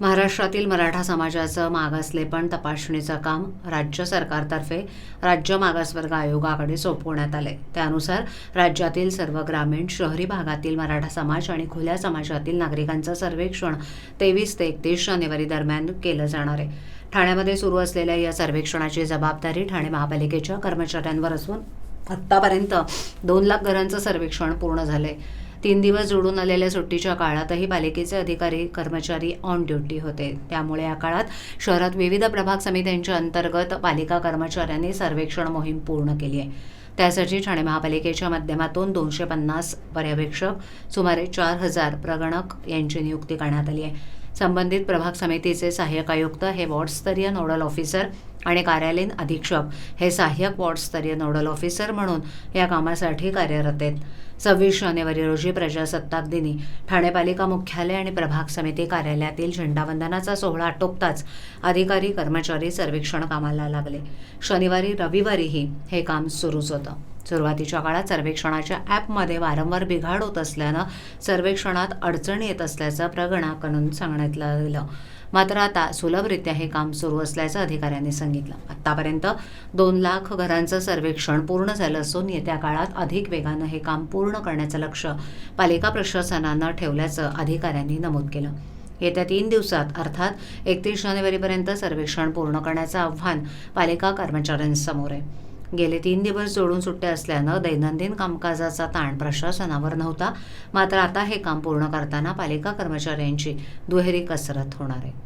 महाराष्ट्रातील मराठा समाजाचं मागासलेपण तपासणीचं काम राज्य सरकारतर्फे राज्य मागासवर्ग आयोगाकडे सोपवण्यात आले. त्यानुसार राज्यातील सर्व ग्रामीण शहरी भागातील मराठा समाज आणि खुल्या समाजातील नागरिकांचं सर्वेक्षण तेवीस ते एकतीस जानेवारी दरम्यान केलं जाणार आहे. ठाण्यामध्ये सुरू असलेल्या या सर्वेक्षणाची जबाबदारी ठाणे महापालिकेच्या कर्मचाऱ्यांवर असून आत्तापर्यंत दोन लाख घरांचं सर्वेक्षण पूर्ण झालं आहे तीन दिवस जोडून आलेल्या सुट्टीच्या काळातही पालिकेचे अधिकारी कर्मचारी ऑन ड्युटी होते. त्यामुळे या काळात शहरात विविध प्रभाग समित्यांच्या अंतर्गत पालिका कर्मचाऱ्यांनी सर्वेक्षण मोहीम पूर्ण केली आहे. त्यासाठी ठाणे महापालिकेच्या माध्यमातून दोनशे पन्नास पर्यवेक्षक सुमारे चार हजार प्रगणक यांची नियुक्ती करण्यात आली आहे. संबंधित प्रभाग समितीचे सहाय्यक आयुक्त हे वॉर्डस्तरीय नोडल ऑफिसर आणि कार्यालयीन अधीक्षक हे सहाय्यक वॉर्डस्तरीय नोडल ऑफिसर म्हणून या कामासाठी कार्यरत आहेत. सव्वीस जानेवारी रोजी प्रजासत्ताक दिनी ठाणे पालिका मुख्यालय आणि प्रभाग समिती कार्यालयातील झेंडावंदनाचा सोहळा आटोपताच अधिकारी कर्मचारी सर्वेक्षण कामाला लागले. शनिवारी रविवारीही हे काम सुरूच होतं. सुरुवातीच्या काळात सर्वेक्षणाच्या ॲपमध्ये वारंवार बिघाड होत असल्यानं सर्वेक्षणात अडचणी येत असल्याचं प्रगणाकडून सांगण्यात गेलं मात्र आता सुलभरित्या हे काम सुरू असल्याचं अधिकाऱ्यांनी सांगितलं. आत्तापर्यंत दोन लाख घरांचं सर्वेक्षण पूर्ण झालं असून येत्या काळात अधिक वेगानं हे काम पूर्ण करण्याचं लक्ष पालिका प्रशासनानं ठेवल्याचं अधिकाऱ्यांनी नमूद केलं. येत्या तीन दिवसात अर्थात एकतीस जानेवारीपर्यंत सर्वेक्षण पूर्ण करण्याचं आव्हान पालिका कर्मचाऱ्यांसमोर आहे. गेले तीन दिवस जोडून सुट्ट्या असल्यानं दैनंदिन कामकाजाचा ताण प्रशासनावर नव्हता. मात्र आता हे काम पूर्ण करताना पालिका कर्मचाऱ्यांची दुहेरी कसरत होणार आहे.